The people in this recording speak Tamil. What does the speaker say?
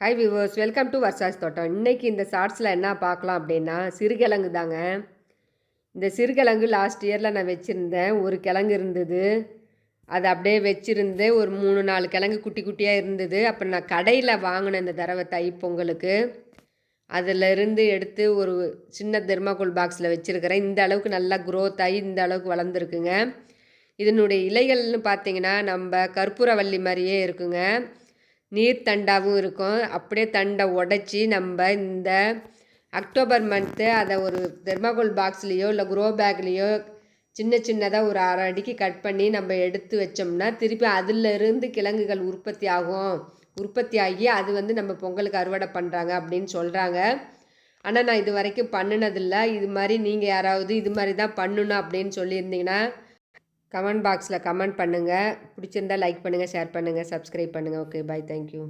Hi viewers welcome to Varsha's தோட்டம் இன்னைக்கு இந்த ஷார்ட்ஸில் என்ன பார்க்கலாம் அப்படின்னா சிறுகிழங்கு தாங்க இந்த சிறுகிழங்கு லாஸ்ட் இயரில் நான் வச்சுருந்தேன். ஒரு கிழங்கு இருந்தது. அது அப்படியே வச்சுருந்து ஒரு மூணு நாலு கிழங்கு குட்டி குட்டியாக இருந்தது. அப்போ நான் கடையில் வாங்கினேன் இந்த தடவை தை பொங்கலுக்கு அதில் இருந்து எடுத்து ஒரு சின்ன தெர்மாக்கோல் பாக்ஸில் வச்சுருக்கிறேன். இந்த அளவுக்கு நல்லா க்ரோத் ஆகி இந்த அளவுக்கு வளர்ந்துருக்குங்க. இதனுடைய இலைகள்னு பார்த்தீங்கன்னா நம்ம கற்பூரவள்ளி மாதிரியே இருக்குங்க. நீர் தண்டாவும் இருக்கும். அப்படியே தண்டை உடச்சி நம்ம இந்த அக்டோபர் மந்த்து அதை ஒரு தெர்மாகோல் பாக்ஸ்லேயோ இல்லை குரோ பேக்லேயோ சின்ன சின்னதாக ஒரு அரை அடிக்கு கட் பண்ணி நம்ம எடுத்து வச்சோம்னா திருப்பி அதிலிருந்து கிழங்குகள் உற்பத்தி ஆகும். உற்பத்தி ஆகி அது வந்து நம்ம பொங்கலுக்கு அறுவடை பண்ணுறாங்க அப்படின்னு சொல்கிறாங்க ஆனால் நான் இது வரைக்கும் பண்ணினதில்லை. இது மாதிரி நீங்கள் யாராவது இது மாதிரி தான் பண்ணணும் அப்படின்னு சொல்லியிருந்தீங்கன்னா கமெண்ட் பாக்ஸில் கமெண்ட் பண்ணுங்கள் பிடிச்சிருந்தா லைக் பண்ணுங்கள் ஷேர் பண்ணுங்கள் சப்ஸ்கிரைப் பண்ணுங்கள் ஓகே பாய். தேங்க்யூ.